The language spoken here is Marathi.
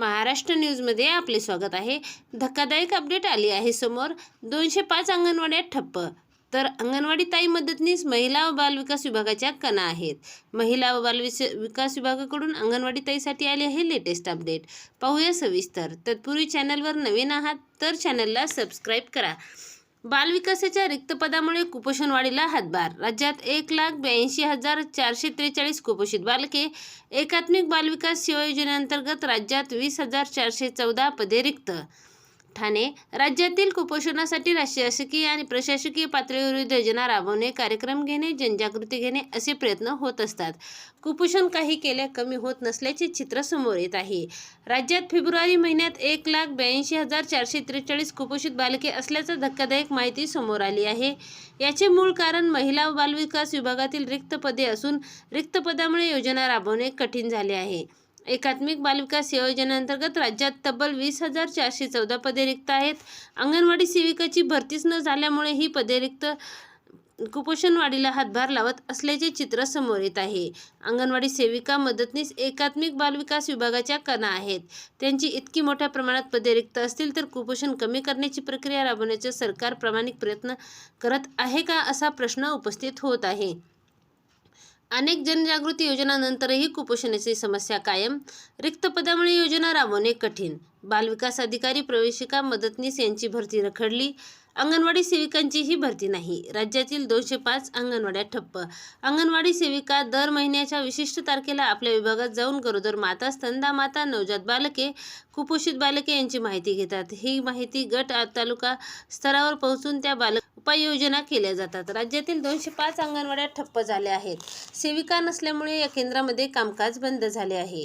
महाराष्ट्र न्यूजमध्ये आपले स्वागत आहे. धक्कादायक अपडेट आली आहे समोर. दोनशे पाच अंगणवाड्या ठप्प. तर अंगणवाडी ताई मदतनीस महिला व बालविकास विभागाच्या कणा आहेत. महिला व बालविस विकास विभागाकडून अंगणवाडी ताईसाठी आले आहे लेटेस्ट अपडेट. पाहूया सविस्तर. तत्पूर्वी चॅनलवर नवीन आहात तर चॅनलला सबस्क्राईब करा. बालविकासाच्या रिक्त पदामुळे कुपोषणवाढीला हातभार. राज्यात एक लाख ब्याऐंशी हजार चारशे त्रेचाळीस कुपोषित बालके एकात्मिक बालविकास सेवा योजनेअंतर्गत राज्यात वीस हजार चारशे चौदा पदे रिक्त. ठाणे राज्यातील कुपोषणासाठी शासकीय आणि प्रशासकीय पातळीवर योजना राबवणे कार्यक्रम घेणे जनजागृती घेणे असे प्रयत्न होत असतात. कुपोषण काही केल्या कमी होत नसल्याचे चित्र समोर येत आहे. राज्यात फेब्रुवारी महिन्यात एक लाख ब्याऐंशी हजार चारशे त्रेचाळीस कुपोषित बालके असल्याचं धक्कादायक माहिती समोर आली आहे. याचे मूळ कारण महिला व बालविकास विभागातील रिक्त पदे असून रिक्त पदामुळे योजना राबवणे कठीण झाले आहे. एकात्मिक बालविकास योजनेअंतर्गत राज्यात तब्बल वीस हजार चारशे चौदा पदे रिक्त आहेत. अंगणवाडी सेविकाची भरतीच न झाल्यामुळे ही पदे रिक्त कुपोषण वाढीला हातभार लावत असल्याचे चित्र समोर येत आहे. अंगणवाडी सेविका मदतनीस एकात्मिक बालविकास विभागाच्या कणा आहेत. त्यांची इतकी मोठ्या प्रमाणात पदे रिक्त असतील तर कुपोषण कमी करण्याची प्रक्रिया राबवण्याचे सरकार प्रामाणिक प्रयत्न करत आहे का असा प्रश्न उपस्थित होत आहे. अनेक जनजागृती योजनांनंतरही कुपोषणाची समस्या कायम. रिक्त पदामुळे योजना राबवणे कठीण. बालविकास अधिकारी प्रवेशिका मदतनीस यांची भरती रखडली. अंगणवाडी सेविकांचीही भरती नाही. राज्यातील दोनशे पाच अंगणवाड्या ठप्प. अंगणवाडी सेविका दर महिन्याच्या विशिष्ट तारखेला आपल्या विभागात जाऊन गरोदर माता स्तंदा माता नवजात बालके कुपोषित बालके यांची माहिती घेतात. ही माहिती गट तालुका स्तरावर पोहोचून त्या बालक उपाययोजना केल्या जातात. राज्यातील दोनशे पाच अंगणवाड्या ठप्प झाल्या आहेत. सेविका नसल्यामुळे या केंद्रामध्ये कामकाज बंद झाले आहे.